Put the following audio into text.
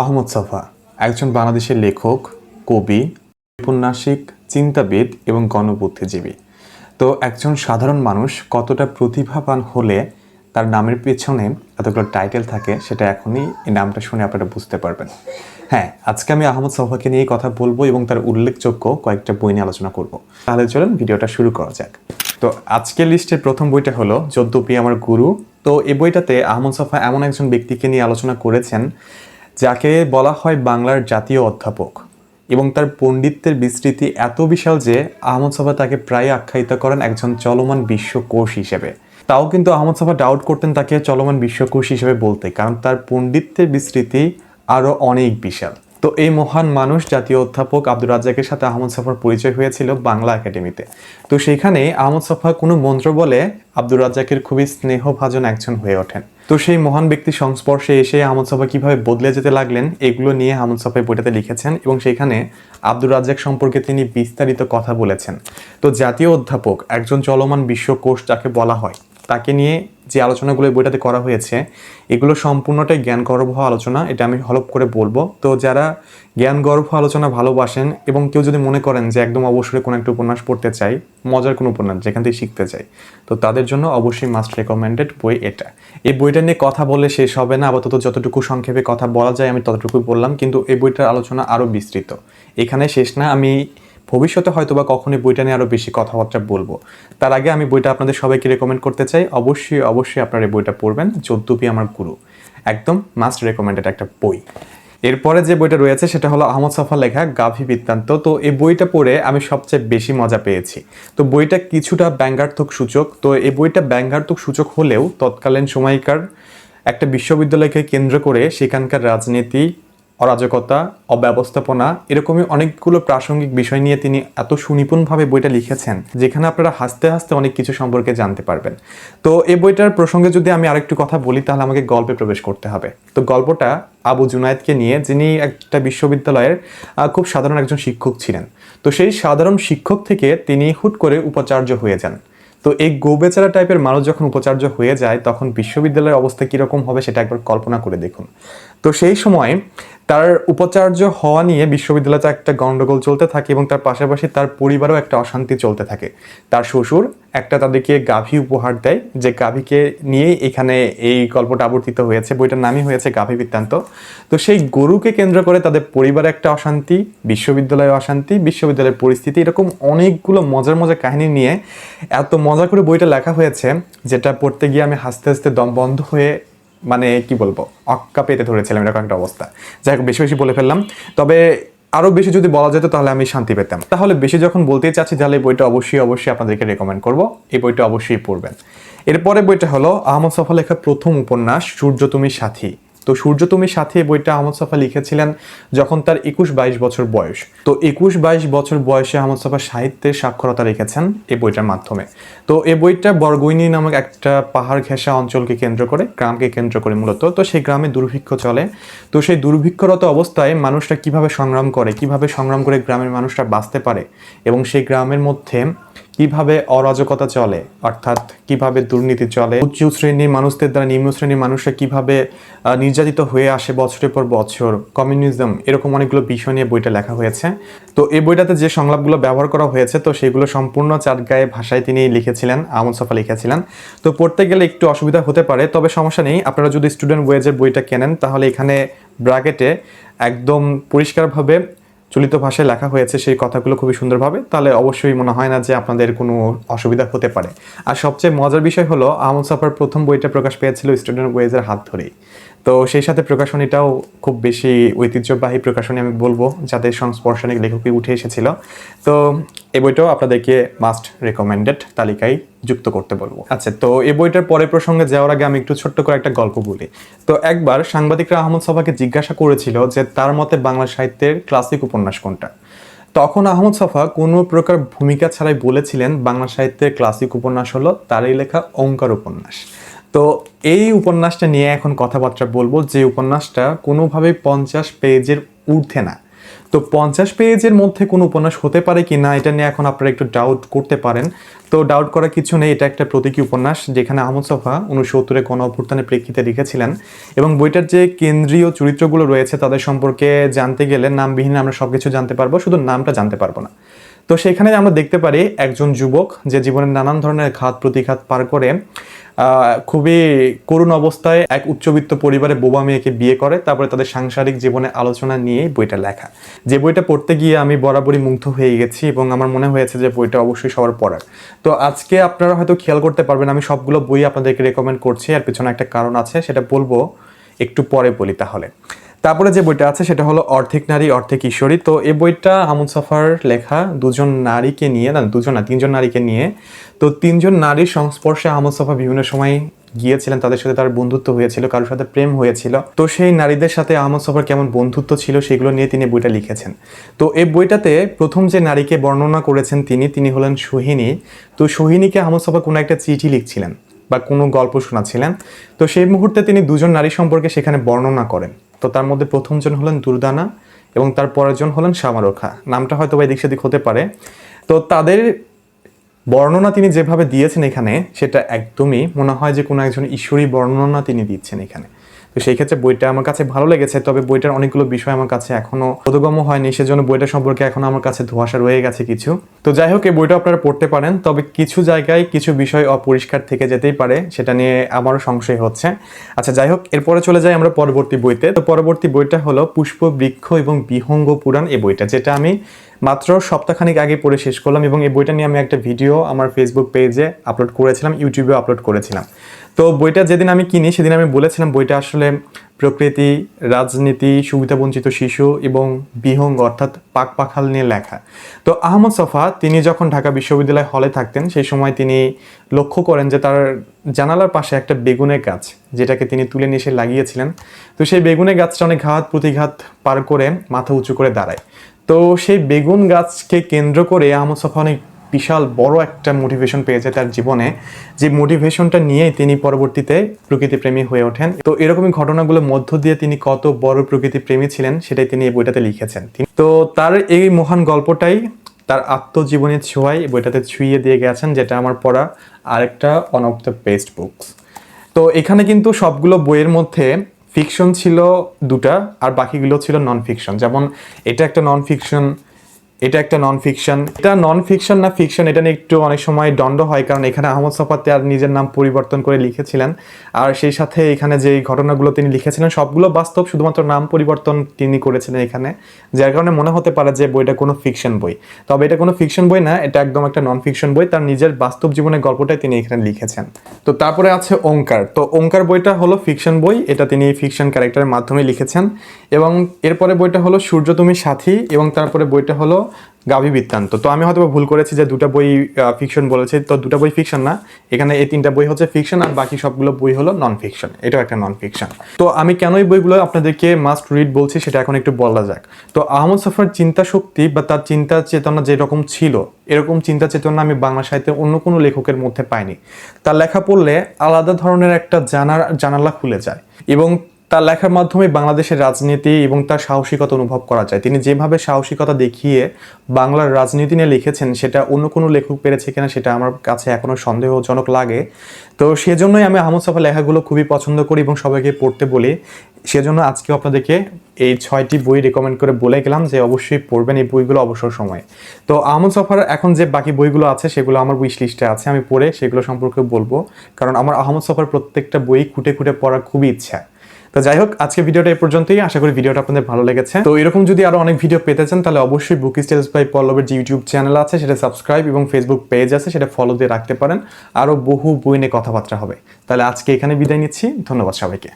আহমদ সাফা, একজন বাংলাদেশের লেখক, কবি উপন্যাসিক চিন্তাবিদ এবং গণবুদ্ধিজীবী। তো একজন সাধারণ মানুষ কতটা প্রতিভাবান হলে তার নামের পেছনে এতগুলো টাইটেল থাকে সেটা এখনই এই নামটা শুনে আপনারা বুঝতে পারবেন। হ্যাঁ আজকে আমি আহমদ সাফাকে নিয়ে কথা বলব এবং তার উল্লেখযোগ্য কয়েকটা বই নিয়ে আলোচনা করব। তাহলে চলুন ভিডিওটা শুরু করা যাক। তো আজকের লিস্টের প্রথম বইটা হলো যদ্যপি আমার গুরু। তো এই বইটাতে আহমদ সাফা এমন একজন ব্যক্তিকে নিয়ে আলোচনা করেছেন যাকে বলা হয় বাংলার জাতীয় অধ্যাপক। এবং তার পণ্ডিত্যের বিস্তৃতি এত বিশাল যে আহমদ সাফা তাকে প্রায় আখ্যায়িত করেন একজন চলমান বিশ্বকোষ হিসেবে। তাও কিন্তু আহমদ সাফা ডাউট করতেন তাকে চলমান বিশ্বকোষ হিসেবে বলতে, কারণ তার পণ্ডিত্যের বিস্তৃতি আরও অনেক বিশাল। তো এই মহান মানুষ, জাতীয় অধ্যাপক আব্দুর রাজ্জাকের সাথে আহমদ সাফার পরিচয় হয়েছিল বাংলা একাডেমিতে। তো সেখানে আহমদ সাফা কোনো মন্ত্র বলে আব্দুর রাজ্জাকের খুবই স্নেহভাজন একজন হয়ে ওঠেন। তো সেই মহান ব্যক্তির সংস্পর্শে এসে আহমদ সাফা কীভাবে বদলে যেতে লাগলেন, এগুলো নিয়ে আহমদ সাফা বইটাতে লিখেছেন এবং সেখানে আব্দুর রাজ্জাক সম্পর্কে তিনি বিস্তারিত কথা বলেছেন। তো জাতীয় অধ্যাপক, একজন চলমান বিশ্বকোষ যাকে বলা হয় তাকে নিয়ে যে আলোচনাগুলো বইটাতে করা হয়েছে, এগুলো সম্পূর্ণটাই জ্ঞানগর্ভ আলোচনা, এটা আমি হলপ করে বলব। তো যারা জ্ঞানগর্ভ আলোচনা ভালোবাসেন এবং কেউ যদি মনে করেন যে একদম অবশ্যই কোনো একটা উপন্যাস পড়তে চাই, মজার কোনো উপন্যাস যেখান থেকে শিখতে চাই, তো তাদের জন্য অবশ্যই মাস্ট রেকমেন্ডেড বই এটা। এই বইটা নিয়ে কথা বললে শেষ হবে না, আপাতত যতটুকু সংক্ষেপে কথা বলা যায় আমি ততটুকুই বললাম, কিন্তু এই বইটার আলোচনা আরও বিস্তৃত। এখানে শেষ না, আমি ভবিষ্যতে হয়তো বা কখনোই বইটা নিয়ে আরও বেশি কথাবার্তা বলব। তার আগে আমি বইটা আপনাদের সবাইকে রেকমেন্ড করতে চাই। অবশ্যই অবশ্যই আপনারা এই বইটা পড়বেন চোদ্দপি আমার গুরু। একদম মাস্ট রেকমেন্ডেড একটা বই। এরপরে যে বইটা রয়েছে সেটা হলো আহমদ সাফা লেখা গাভী বৃত্তান্ত। তো এই বইটা পড়ে আমি সবচেয়ে বেশি মজা পেয়েছি। তো বইটা কিছুটা ব্যঙ্গার্থক সূচক। তো এই বইটা ব্যঙ্গার্থক সূচক হলেও তৎকালীন সময়কার একটা বিশ্ববিদ্যালয়কে কেন্দ্র করে সেখানকার রাজনীতি অরাজকতা, অব্যবস্থাপনা এরকমই অনেকগুলো প্রাসঙ্গিক বিষয় নিয়ে তিনি এত সুনিপুণভাবে বইটা লিখেছেন, যেখানে আপনারা হাসতে হাসতে অনেক কিছু সম্পর্কে জানতে পারবেন। তো এই বইটার প্রসঙ্গে যদি আমি আরেকটু কথা বলি, তাহলে আমাকে গল্পে প্রবেশ করতে হবে। তো গল্পটা আবু জুনায়েদকে নিয়ে, যিনি একটা বিশ্ববিদ্যালয়ের খুব সাধারণ একজন শিক্ষক ছিলেন। তো সেই সাধারণ শিক্ষক থেকে তিনি হুট করে উপাচার্য হয়ে যান। তো এই গোবেচারা টাইপের মানুষ যখন উপাচার্য হয়ে যায়, তখন বিশ্ববিদ্যালয়ের অবস্থা কীরকম হবে সেটা একবার কল্পনা করে দেখুন। তো সেই সময় তার উপাচার্য হওয়া নিয়ে বিশ্ববিদ্যালয়তে একটা গণ্ডগোল চলতে থাকে এবং তার পাশাপাশি তার পরিবারও একটা অশান্তি চলতে থাকে। তার শ্বশুর একটা তাদেরকে গাভী উপহার দেয়, যে গাভীকে নিয়েই এখানে এই গল্পটা আবর্তিত হয়েছে, বইটার নামই হয়েছে গাভী বৃত্তান্ত। তো সেই গরুকে কেন্দ্র করে তাদের পরিবারে একটা অশান্তি, বিশ্ববিদ্যালয়ে অশান্তি, বিশ্ববিদ্যালয়ের পরিস্থিতি, এরকম অনেকগুলো মজার মজার কাহিনী নিয়ে এত মজা করে বইটা লেখা হয়েছে, যেটা পড়তে গিয়ে আমি হাসতে হাসতে দম বন্ধ হয়ে মানে কি বলব অক্কা পেতে ধরেছিলাম, এরকম একটা অবস্থা। যাই হোক, বেশি বেশি বলে ফেললাম। তবে আরও বেশি যদি বলা যেত, তাহলে আমি শান্তি পেতাম। তাহলে বেশি যখন বলতে চাচ্ছি, তাহলে এই বইটা অবশ্যই অবশ্যই আপনাদেরকে রেকমেন্ড করব। এই বইটা অবশ্যই পড়বেন। এরপরে বইটা হলো আহমদ সফা লেখা প্রথম উপন্যাস, সূর্য তুমি সাথী। তো সূর্য তুমি সাথে বইটা আহমদ সাফা লিখেছিলেন যখন তার একুশ বাইশ বছর বয়স। তো একুশ বাইশ বছর বয়সে আহমদ সাফা সাহিত্যের সাক্ষরতা রেখেছেন এই বইটার মাধ্যমে। তো এই বইটা বরগুইনি নামক একটা পাহাড় ঘেঁষা অঞ্চলকে কেন্দ্র করে, গ্রামকে কেন্দ্র করে মূলত। তো সেই গ্রামে দুর্ভিক্ষ চলে। তো সেই দুর্ভিক্ষরত অবস্থায় মানুষরা কীভাবে সংগ্রাম করে, কীভাবে সংগ্রাম করে গ্রামের মানুষরা বাঁচতে পারে এবং সেই গ্রামের মধ্যে কীভাবে অরাজকতা চলে, অর্থাৎ কীভাবে দুর্নীতি চলে, উচ্চ শ্রেণির মানুষদের দ্বারা নিম্ন শ্রেণির মানুষরা কীভাবে নির্যাতিত হয়ে আসে বছরের পর বছর, কমিউনিজম, এরকম অনেকগুলো বিষয় নিয়ে বইটা লেখা হয়েছে। তো এই বইটাতে যে সংলাপগুলো ব্যবহার করা হয়েছে, তো সেগুলো সম্পূর্ণ চাটগায়ে ভাষায় তিনি লিখেছিলেন, আহমদ সফা লিখেছিলেন। তো পড়তে গেলে একটু অসুবিধা হতে পারে, তবে সমস্যা নেই, আপনারা যদি স্টুডেন্ট ওয়েজের বইটা কেনেন, তাহলে এখানে ব্র্যাকেটে একদম পরিষ্কারভাবে চলিত ভাষায় লেখা হয়েছে সেই কথাগুলো খুবই সুন্দরভাবে, তাহলে অবশ্যই মনে হয় না যে আপনাদের কোনো অসুবিধা হতে পারে। আর সবচেয়ে মজার বিষয় হলো, আহমদ সাফার প্রথম বইটা প্রকাশ পেয়েছিল স্টুডেন্ট ওয়েজের হাত ধরেই। তো সেই সাথে প্রকাশনীটাও খুব বেশি ঐতিহ্যবাহী প্রকাশনী আমি বলব, যাদের সংস্পর্শনিক লেখকই উঠে এসেছিল। তো এই বইটাও আপনাদেরকে মাস্ট রেকমেন্ডেড তালিকায় যুক্ত করতে বলব। আচ্ছা তো এই বইটার পরের প্রসঙ্গে যাওয়ার আগে আমি একটু ছোট্ট করে একটা গল্প বলি। তো একবার সাংবাদিকরা আহমদ সফাকে জিজ্ঞাসা করেছিল যে তার মতে বাংলা সাহিত্যের ক্লাসিক উপন্যাস কোনটা? তখন আহমদ সফা কোনো প্রকার ভূমিকা ছাড়াই বলেছিলেন, বাংলা সাহিত্যের ক্লাসিক উপন্যাস হলো তারই লেখা ওঙ্কার উপন্যাস। তো এই উপন্যাসটা নিয়ে এখন কথাবার্তা বলব যে উপন্যাসটা কোনোভাবেই পঞ্চাশ পেজের ঊর্ধ্বে না। তো পঞ্চাশ পেজের মধ্যে কোনো উপন্যাস হতে পারে কি না, এটা নিয়ে এখন আপনারা একটু ডাউট করতে পারেন। তো ডাউট করার কিছু নেই, এটা একটা প্রতীকী উপন্যাস, যেখানে আহমদ সফা উনসত্তরে গণ অভ্যুত্থানের প্রেক্ষিতে লিখেছিলেন এবং বইটার যে কেন্দ্রীয় চরিত্রগুলো রয়েছে তাদের সম্পর্কে জানতে গেলে নামবিহীন আমরা সব কিছু জানতে পারব, শুধু নামটা জানতে পারব না। তো সেখানে আমরা দেখতে পারি একজন যুবক যে জীবনের নানান ধরনের ঘাত, প্রতিঘাত পার করে খুবই করুণ অবস্থায় এক উচ্চবিত্ত পরিবারে বোবা মেয়েকে বিয়ে করে, তারপরে তাদের সাংসারিক জীবনে আলোচনা নিয়ে বইটা লেখা। যে বইটা পড়তে গিয়ে আমি বরাবরই মুগ্ধ হয়ে গেছি এবং আমার মনে হয়েছে যে বইটা অবশ্যই সবার পড়ার। তো আজকে আপনারা হয়তো খেয়াল করতে পারবেন, আমি সবগুলো বই আপনাদেরকে রেকমেন্ড করছি। আর পিছনে একটা কারণ আছে, সেটা বলব, একটু পরে বলি তাহলে। তারপরে যে বইটা আছে সেটা হলো অর্ধেক নারী, অর্ধেক ঈশ্বরী। তো এই বইটা হামুদ সাফার লেখা, দুজন নারীকে নিয়ে, না, দুজন না, তিনজন নারীকে নিয়ে। তো তিনজন নারীর সংস্পর্শে আহমদ সাফা বিভিন্ন সময় গিয়েছিলেন, তাদের সাথে তার বন্ধুত্ব হয়েছিল, কারোর সাথে প্রেম হয়েছিল। তো সেই নারীদের সাথে আহমদ সাফার কেমন বন্ধুত্ব ছিল সেগুলো নিয়ে তিনি বইটা লিখেছেন। তো এই বইটাতে প্রথম যে নারীকে বর্ণনা করেছেন তিনি তিনি হলেন সোহিনী। তো সোহিনীকে আহমদ সাফা কোনো একটা চিঠি লিখছিলেন বা কোনো গল্প শোনাচ্ছিলেন। তো সেই মুহূর্তে তিনি দুজন নারী সম্পর্কে সেখানে বর্ণনা করেন। তো তার মধ্যে প্রথমজন হলেন দুর্দানা এবং তার পরেরজন হলেন শ্যামারোখা নামটা হয়তো বা এদিক সেদিক হতে পারে। তো তাদের বর্ণনা তিনি যেভাবে দিয়েছেন এখানে, সেটা একদমই মনে হয় যে কোনো একজন ঈশ্বরী বর্ণনা তিনি দিচ্ছেন এখানে। তো সেই ক্ষেত্রে বইটা আমার কাছে ভালো লেগেছে, তবে বইটার অনেকগুলো বিষয় আমার কাছে এখনও বোধগম্য হয়নি, সেজন্য বইটা সম্পর্কে এখনও আমার কাছে ধোঁয়াশা রয়ে গেছে কিছু। তো যাই হোক, এই বইটা আপনারা পড়তে পারেন, তবে কিছু জায়গায় কিছু বিষয় অপরিষ্কার থেকে যেতেই পারে, সেটা নিয়ে আমারও সংশয় হচ্ছে। আচ্ছা যাই হোক, এরপরে চলে যাই আমরা পরবর্তী বইতে। তো পরবর্তী বইটা হলো পুষ্প বৃক্ষ এবং বিহঙ্গ পুরাণ, এই বইটা, যেটা আমি মাত্র সপ্তাহখানিক আগে পড়ে শেষ করলাম এবং এই বইটা নিয়ে আমি একটা ভিডিও আমার ফেসবুক পেজে আপলোড করেছিলাম ইউটিউবেও আপলোড করেছিলাম। তো বইটা যেদিন আমি কিনি, সেদিন আমি বলেছিলাম বইটা আসলে প্রকৃতি, রাজনীতি, সুবিধাবঞ্চিত শিশু এবং বিহঙ্গ, অর্থাৎ পাক পাখাল নিয়ে লেখা। তো আহমদ সফা, তিনি যখন ঢাকা বিশ্ববিদ্যালয় হলে থাকতেন, সেই সময় তিনি লক্ষ্য করেন যে তার জানালার পাশে একটা বেগুনের গাছ, যেটাকে তিনি তুলে নিয়ে এসে লাগিয়েছিলেন। তো সেই বেগুনের গাছটা অনেক ঘাত প্রতিঘাত পার করে মাথা উঁচু করে দাঁড়ায়। তো সেই বেগুন গাছকে কেন্দ্র করে আহমদ সফা অনেক বিশাল বড় একটা মোটিভেশন পেয়েছে তার জীবনে। যে মোটিভেশনটা নিয়েই তিনি পরবর্তীতে প্রকৃতিপ্রেমী হয়ে ওঠেন। তো এরকমই ঘটনাগুলোর মধ্য দিয়ে তিনি কত বড় প্রকৃতিপ্রেমী ছিলেন সেটাই তিনি এই বইটাতে লিখেছেন। তো তার এই মহান গল্পটাই তার আত্মজীবনের ছোঁয়ায় বইটাতে ছুঁয়ে দিয়ে গেছেন, যেটা আমার পড়া আরেকটা one of the best books তো এখানে কিন্তু সবগুলো বইয়ের মধ্যে ফিকশন ছিল দুটা আর বাকিগুলো ছিল নন ফিকশন যেমন এটা একটা নন ফিকশন এটা একটা নন ফিকশন এটা নন ফিকশন না ফিকশন এটা নিয়ে একটু অনেক সময় দণ্ড হয়, কারণ এখানে আহমদ সফাতে আর নিজের নাম পরিবর্তন করে লিখেছিলেন। আর সেই সাথে এখানে যে ঘটনাগুলো তিনি লিখেছিলেন, সবগুলো বাস্তব শুধুমাত্র নাম পরিবর্তন তিনি করেছিলেন এখানে, যার কারণে মনে হতে পারে যে বইটা কোনো ফিকশন বই। তবে এটা কোনো ফিকশন বই না, এটা একদম একটা নন ফিকশন বই, তার নিজের বাস্তব জীবনের গল্পটাই তিনি এখানে লিখেছেন। তো তারপরে আছে ওঙ্কার। তো ওঙ্কার বইটা হলো ফিকশন বই, এটা তিনি ফিকশন ক্যারেক্টারের মাধ্যমে লিখেছেন। এবং এরপরে বইটা হলো সূর্য তুমি সাথী, এবং তারপরে বইটা হলো গাভী বৃত্তান্ত। তো আমি হয়তো ভুল করেছি যে দুটা বই ফিকশন বলেছি। তো দুটা বই ফিকশন না। এখানে এই তিনটা বই হচ্ছে ফিকশন আর বাকি সবগুলো বই হলো নন ফিকশন এটাও একটা নন ফিকশন তো আমি কেন এই বইগুলো আপনাদেরকে মাস্ট রিড বলছি সেটা এখন একটু বলা যাক। তো আহমদ সফার চিন্তা শক্তি বা তার চিন্তা চেতনা যেরকম ছিল, এরকম চিন্তা চেতনা আমি বাংলা সাহিত্যের অন্য কোনো লেখকের মধ্যে পাইনি। তার লেখা পড়লে আলাদা ধরনের একটা জানার জানালা খুলে যায় এবং তার লেখার মাধ্যমে বাংলাদেশের রাজনীতি এবং তার সাহসিকতা অনুভব করা যায়। তিনি যেভাবে সাহসিকতা দেখিয়ে বাংলার রাজনীতি নিয়ে লিখেছেন, সেটা অন্য কোনো লেখক পেরেছে কিনা সেটা আমার কাছে এখনও সন্দেহজনক লাগে। তো সেজন্যই আমি আহমদ সাফা লেখাগুলো খুবই পছন্দ করি এবং সবাইকে পড়তে বলি। সেজন্য আজকেও আপনাদেরকে এই ছয়টি বই রেকমেন্ড করে বলে গেলাম যে অবশ্যই পড়বেন এই বইগুলো অবসর সময়ে। তো আহমদ সফার এখন যে বাকি বইগুলো আছে সেগুলো আমার উইশ লিস্টে আছে, আমি পড়ে সেগুলো সম্পর্কে বলব। কারণ আমার আহমদ সফার প্রত্যেকটা বই খুঁটে খুঁটে পড়ার খুবই ইচ্ছা। তো যাই হোক, আজকে ভিডিওটা এই পর্যন্তই। আশা করি ভিডিওটা আপনাদের ভালো লেগেছে। তো এরকম যদি আরও অনেক ভিডিও পেতে চান, তাহলে অবশ্যই বুক স্টেলস বাই পল্লবের যে ইউটিউব চ্যানেল আছে, সেটা সাবস্ক্রাইব এবং ফেসবুক পেজ আছে, সেটা ফলো দিয়ে রাখতে পারেন। আরও বহু বই নিয়ে কথাবার্তা হবে। তাহলে আজকে এখানে বিদায় নিচ্ছি। ধন্যবাদ সবাইকে।